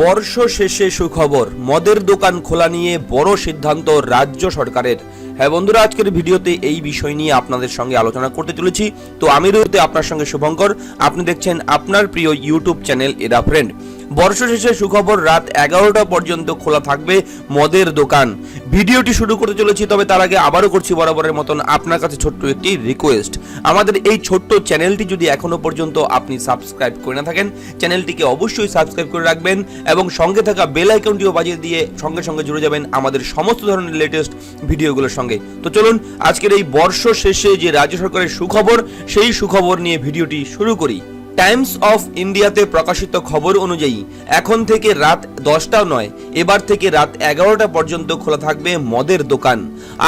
বর্ষ শেষে সুখবর। মদের দোকান খোলা নিয়ে বড় সিদ্ধান্ত রাজ্য সরকারের। হ্যাঁ বন্ধুরা, আজকের ভিডিওতে এই বিষয় নিয়ে আপনাদের সঙ্গে আলোচনা করতে চলেছি। তো আমি রয়েছে আপনার সঙ্গে শুভঙ্কর। আপনি দেখছেন আপনার প্রিয় ইউটিউব চ্যানেল এরা ফ্রেন্ড বর্ষ শেষে সুখবর রাত এগারোটা পর্যন্ত খোলা থাকবে মদের দোকান। ভিডিওটি শুরু করতে চলেছি, তবে তার আগে আবারও করছি বরাবরের মতন আপনার কাছে ছোট্ট একটি রিকোয়েস্ট আমাদের এই ছোট্ট চ্যানেলটি যদি এখনও পর্যন্ত আপনি সাবস্ক্রাইব করে না থাকেন চ্যানেলটিকে অবশ্যই সাবস্ক্রাইব করে রাখবেন এবং সঙ্গে থাকা বেল আইকনটিও বাজিয়ে দিয়ে সঙ্গে সঙ্গে জুড়ে যাবেন আমাদের সমস্ত ধরনের লেটেস্ট ভিডিওগুলোর সঙ্গে। তো চলুন, আজকের এই বর্ষ শেষে যে রাজ্য সরকারের সুখবর, সেই সুখবর নিয়ে ভিডিওটি শুরু করি। টাইমস অফ ইন্ডিয়াতে প্রকাশিত খবর অনুযায়ী, এখন থেকে রাত দশটাও নয়, এবার থেকে রাত এগারোটা পর্যন্ত খোলা থাকবে মদের দোকান।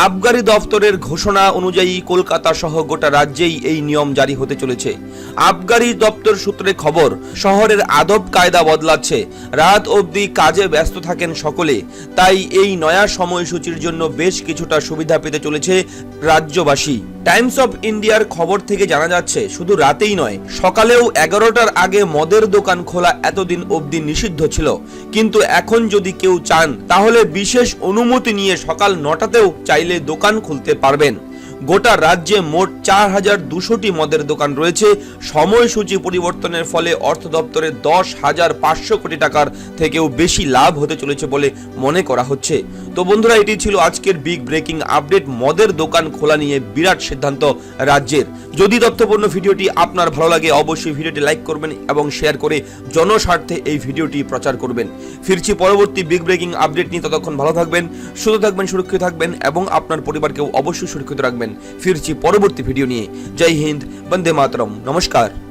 আবগারি দফতরের ঘোষণা অনুযায়ী কলকাতা সহ গোটা রাজ্যেই এই নিয়ম জারি হতে চলেছে। আবগারি দপ্তর সূত্রে খবর, শহরের আদব কায়দা বদলাচ্ছে। রাত অবধি কাজে ব্যস্ত থাকেন সকলে, তাই এই নয়া সময়সূচির জন্য বেশ কিছুটা সুবিধা পেতে চলেছে রাজ্যবাসী। টাইমস অফ ইন্ডিয়ার খবর থেকে জানা যাচ্ছে, শুধু রাতেই নয়, সকালেও এগারোটার আগে মদের দোকান খোলা এতদিন অবধি নিষিদ্ধ ছিল। কিন্তু এখন যদি কেউ চান, তাহলে বিশেষ অনুমতি নিয়ে সকাল নটাতেও চাইলে দোকান খুলতে পারবেন। গোটা রাজ্যে মোট চার হাজার দুশোটি মদের দোকান রয়েছে। সময়সূচি পরিবর্তনের ফলে অর্থ দপ্তরের দশ হাজার পাঁচশো কোটি টাকার থেকেও বেশি লাভ হতে চলেছে বলে মনে করা হচ্ছে। তো বন্ধুরা, এটি ছিল আজকের বিগ ব্রেকিং আপডেট মদের দোকান খোলা নিয়ে বিরাট সিদ্ধান্ত রাজ্যের। যদি তথ্যপূর্ণ ভিডিওটি আপনার ভালো লাগে, অবশ্যই ভিডিওটি লাইক করবেন এবং শেয়ার করে জনস্বার্থে এই ভিডিওটি প্রচার করবেন। ফিরছি পরবর্তী বিগ ব্রেকিং আপডেট নিয়ে। ততক্ষণ ভালো থাকবেন, সুস্থ থাকবেন, সুরক্ষিত থাকবেন এবং আপনার পরিবারকেও অবশ্যই সুরক্ষিত রাখবেন। ফিরছি পরবর্তী ভিডিও নিয়ে। জয় হিন্দ বন্দে মাতরম। নমস্কার।